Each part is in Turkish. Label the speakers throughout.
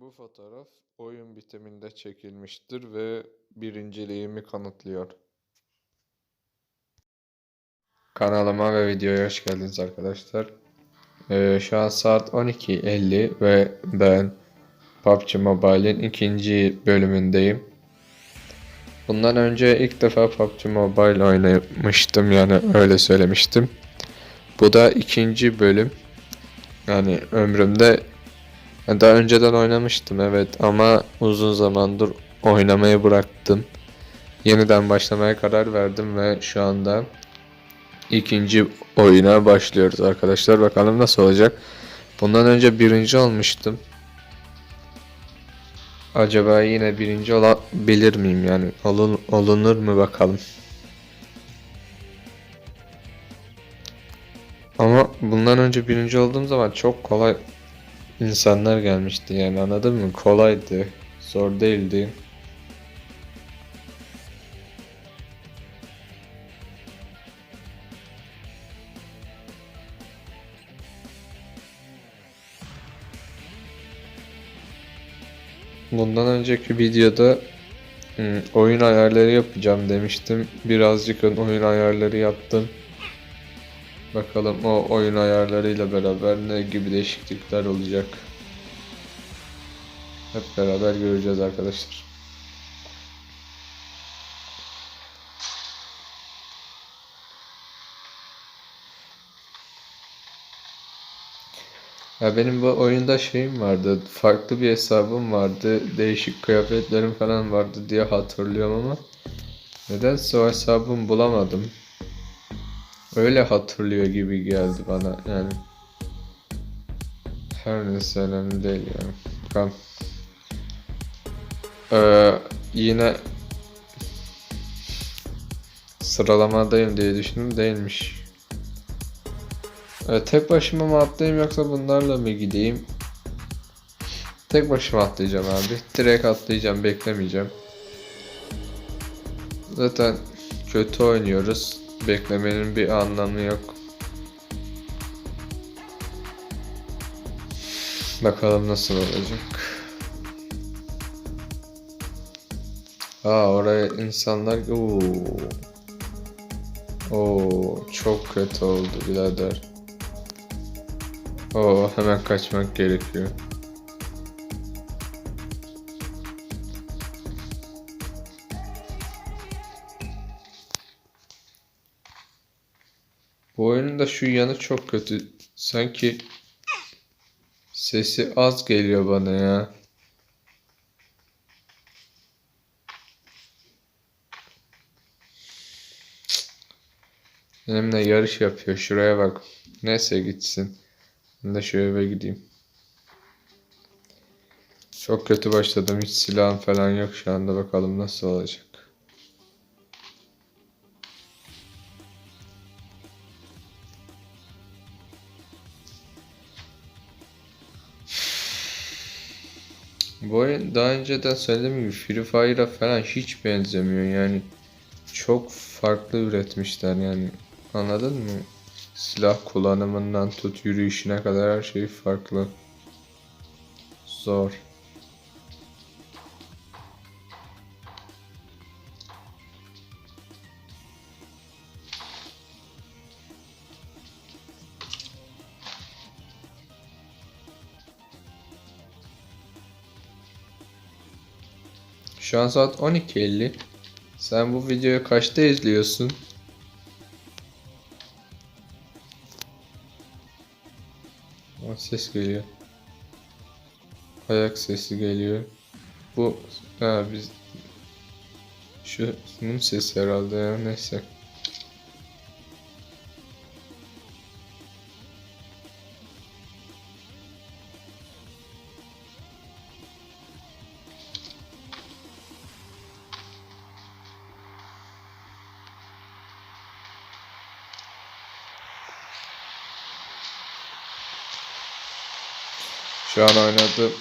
Speaker 1: Bu fotoğraf oyun bitiminde çekilmiştir ve birinciliğimi kanıtlıyor. Kanalıma ve videoya hoş geldiniz arkadaşlar. Ee, şu an saat 12.50 ve ben PUBG Mobile'in ikinci bölümündeyim. Bundan önce ilk defa PUBG Mobile oynamıştım yani öyle söylemiştim. Bu da ikinci bölüm. Yani ömrümde daha önceden oynamıştım evet ama uzun zamandır oynamayı bıraktım. Yeniden başlamaya karar verdim ve şu anda ikinci oyuna başlıyoruz arkadaşlar. Bakalım nasıl olacak. Bundan önce birinci olmuştum. Acaba yine birinci olabilir miyim yani olun, olunur mu bakalım. Ama bundan önce birinci olduğum zaman çok kolay insanlar gelmişti yani anladın mı? Kolaydı. Zor değildi. Bundan önceki videoda ım, oyun ayarları yapacağım demiştim. Birazcık oyun ayarları yaptım. Bakalım o oyun ayarlarıyla beraber ne gibi değişiklikler olacak. Hep beraber göreceğiz arkadaşlar. Ya benim bu oyunda şeyim vardı. Farklı bir hesabım vardı. Değişik kıyafetlerim falan vardı diye hatırlıyorum ama nedense o hesabımı bulamadım. Öyle hatırlıyor gibi geldi bana yani. Her neyse önemli değil yani. Bakalım. Ee, yine sıralamadayım diye düşündüm değilmiş. Ee, tek başıma mı atlayayım yoksa bunlarla mı gideyim? Tek başıma atlayacağım abi. Direkt atlayacağım beklemeyeceğim. Zaten kötü oynuyoruz. Beklemenin bir anlamı yok. Bakalım nasıl olacak. Aa oraya insanlar Oo. Oo çok kötü oldu birader. Oo hemen kaçmak gerekiyor. Da şu yanı çok kötü. Sanki sesi az geliyor bana ya. Benimle yarış yapıyor. Şuraya bak. Neyse gitsin. Ben de şu eve gideyim. Çok kötü başladım. Hiç silahım falan yok şu anda. Bakalım nasıl olacak. Bu oyun daha önceden söylediğim gibi Free Fire'a falan hiç benzemiyor yani. Çok farklı üretmişler yani. Anladın mı? Silah kullanımından tut yürüyüşüne kadar her şey farklı. Zor. Şu an saat 12.50. Sen bu videoyu kaçta izliyorsun? Ses geliyor. Ayak sesi geliyor. Bu ha biz şu bunun sesi herhalde ya neyse. Şu an oynadı.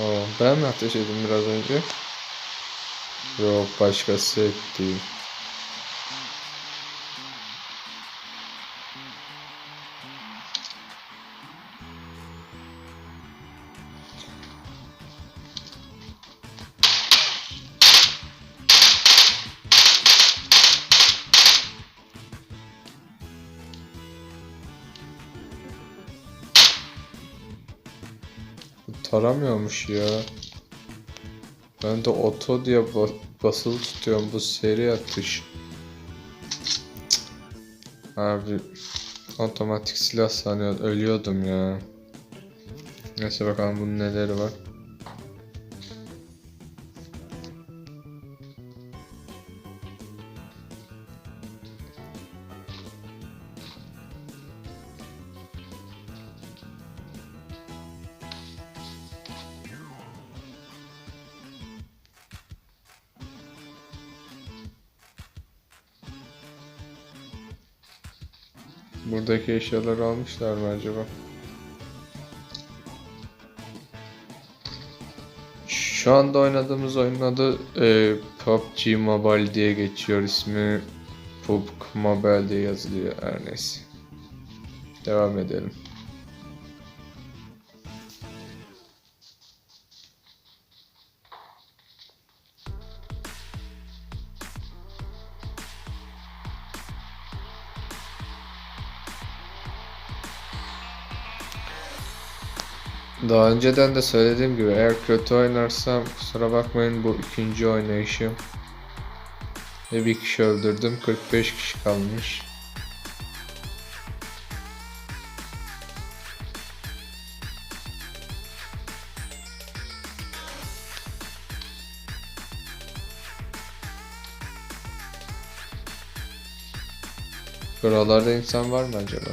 Speaker 1: Oo, ben mi ateş ettim biraz önce? Yok başkası etti. Taramıyormuş ya. Ben de oto diye ba- basılı tutuyorum bu seri atış. Abi otomatik silah sanıyor ölüyordum ya. Neyse bakalım bunun neleri var. Buradaki eşyaları almışlar mı acaba? Şu anda oynadığımız oyunun adı e, PUBG Mobile diye geçiyor. İsmi PUBG Mobile diye yazılıyor her neyse. Devam edelim. Daha önceden de söylediğim gibi eğer kötü oynarsam kusura bakmayın bu ikinci oynayışım. Ve bir kişi öldürdüm 45 kişi kalmış. Buralarda insan var mı acaba?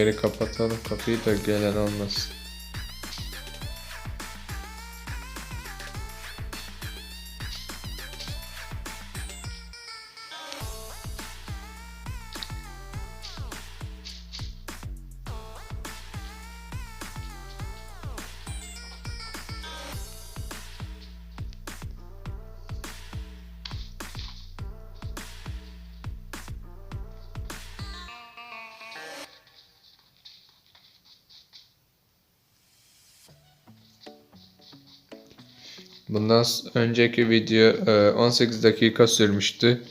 Speaker 1: Geri kapatalım kapıyı da gelen olmasın. Bundan önceki video e, 18 dakika sürmüştü.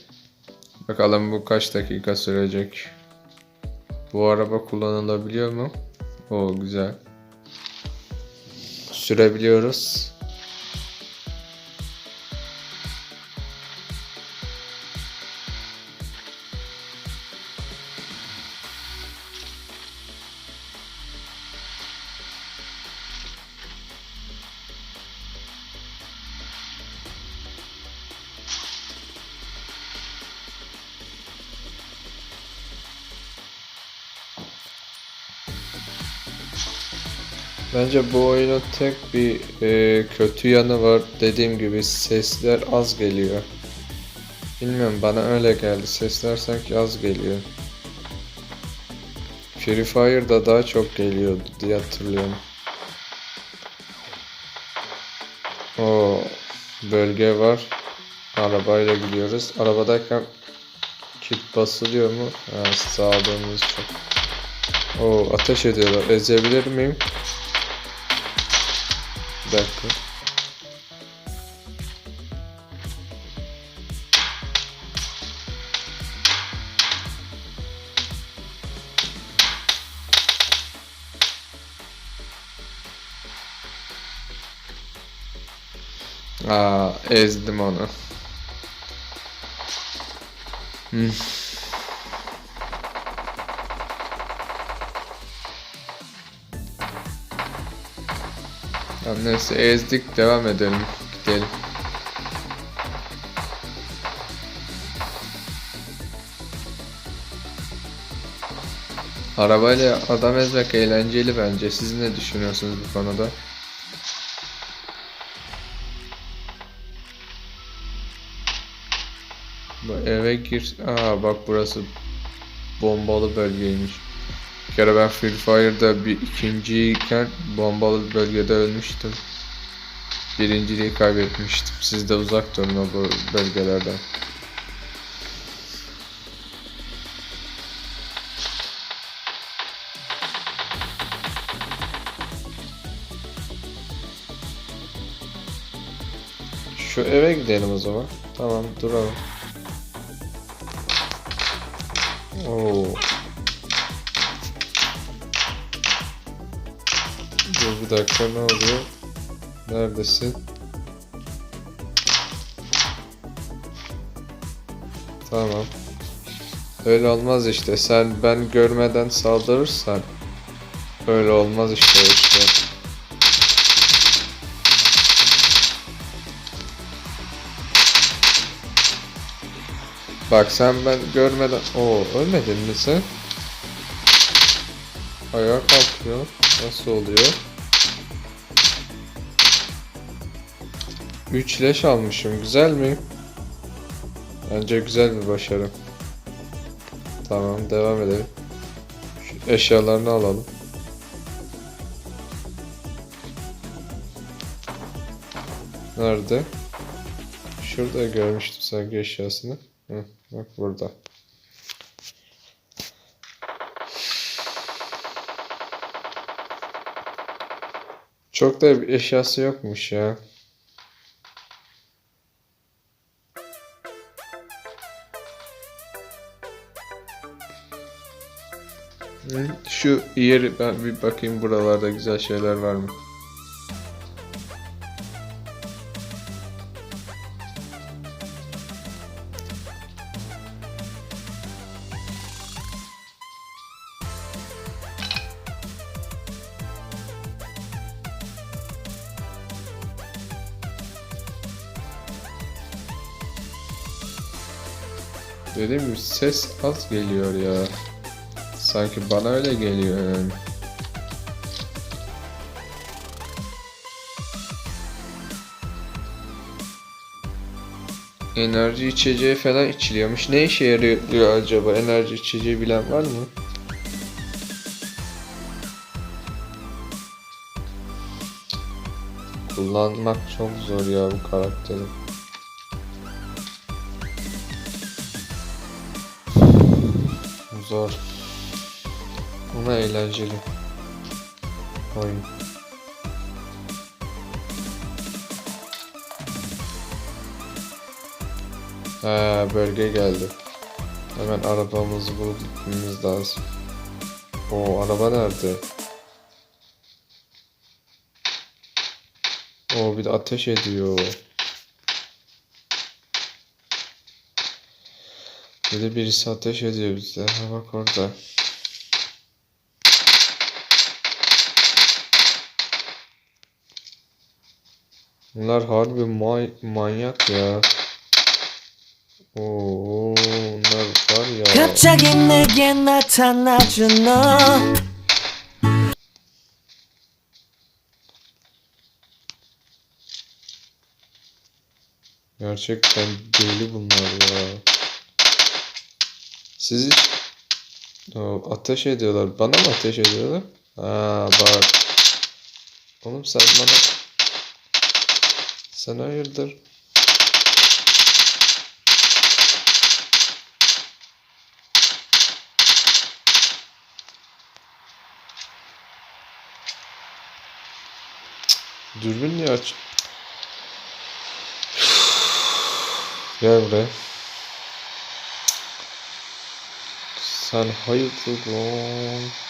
Speaker 1: Bakalım bu kaç dakika sürecek. Bu araba kullanılabiliyor mu? O güzel. Sürebiliyoruz. Bence bu oyunun tek bir e, kötü yanı var. Dediğim gibi sesler az geliyor. Bilmiyorum bana öyle geldi. Sesler sanki az geliyor. Free Fire'da daha çok geliyordu diye hatırlıyorum. O bölge var. Arabayla gidiyoruz. Arabadayken kit basılıyor mu? Ha, sağlığımız çok. O ateş ediyorlar. Ezebilir miyim? Dakika. Aa, ezdim onu. Hmm. Tamam, neyse ezdik devam edelim. Gidelim. Arabayla adam ezmek eğlenceli bence. Siz ne düşünüyorsunuz bu konuda? Bu eve gir. Aa bak burası bombalı bölgeymiş. Bir kere ben Free Fire'da bir ikinciyken bombalı bölgede ölmüştüm. Birinciliği kaybetmiştim. Siz de uzak durun o bölgelerden. Şu eve gidelim o zaman. Tamam duralım. Oo. Dur bir dakika ne oluyor? Neredesin? Tamam. Öyle olmaz işte. Sen ben görmeden saldırırsan öyle olmaz işte işte. Bak sen ben görmeden... Oo ölmedin mi sen? Ayağa kalkıyor. Nasıl oluyor? 3 leş almışım. Güzel mi? Bence güzel bir başarı. Tamam devam edelim. Şu eşyalarını alalım. Nerede? Şurada görmüştüm sanki eşyasını. Hı, bak burada. Çok da bir eşyası yokmuş ya. Şu yeri ben bir bakayım buralarda güzel şeyler var mı? Dediğim gibi ses az geliyor ya. Sanki bana öyle geliyor yani. Enerji içeceği falan içiliyormuş. Ne işe yarıyor acaba? Enerji içeceği bilen var mı? Kullanmak çok zor ya bu karakteri. Zor. Ama eğlenceli. Oyun. Ha bölge geldi. Hemen arabamızı bulup gitmemiz lazım. O araba nerede? O bir de ateş ediyor. Bir de birisi ateş ediyor bize. Ha bak orada. Bunlar harbi may manyak ya. Oo, onlar var ya.
Speaker 2: 갑자기 내게 나타나준 너
Speaker 1: Gerçekten deli bunlar ya. Siz hiç... O, ateş ediyorlar. Bana mı ateş ediyorlar? Ha bak. Oğlum sen bana... sen hayırdır? Dürbün niye aç? Gel buraya. Sen hayırdır lan?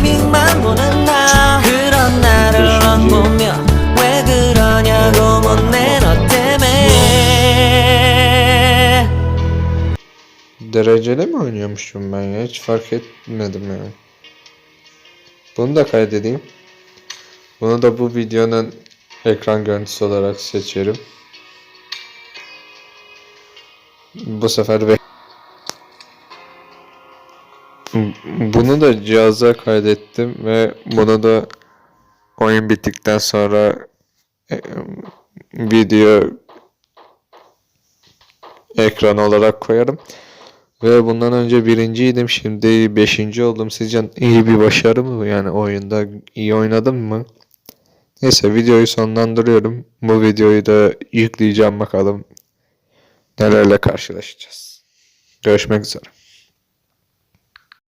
Speaker 1: Dereceli mi oynuyormuşum ben ya? Hiç fark etmedim yani. Bunu da kaydedeyim. Bunu da bu videonun ekran görüntüsü olarak seçerim. Bu sefer ve bunu da cihaza kaydettim ve bunu da oyun bittikten sonra e, video ekran olarak koyarım. Ve bundan önce birinciydim. Şimdi beşinci oldum. Sizce iyi bir başarı mı? Yani oyunda iyi oynadım mı? Neyse videoyu sonlandırıyorum. Bu videoyu da yükleyeceğim bakalım. Nelerle karşılaşacağız. Görüşmek üzere.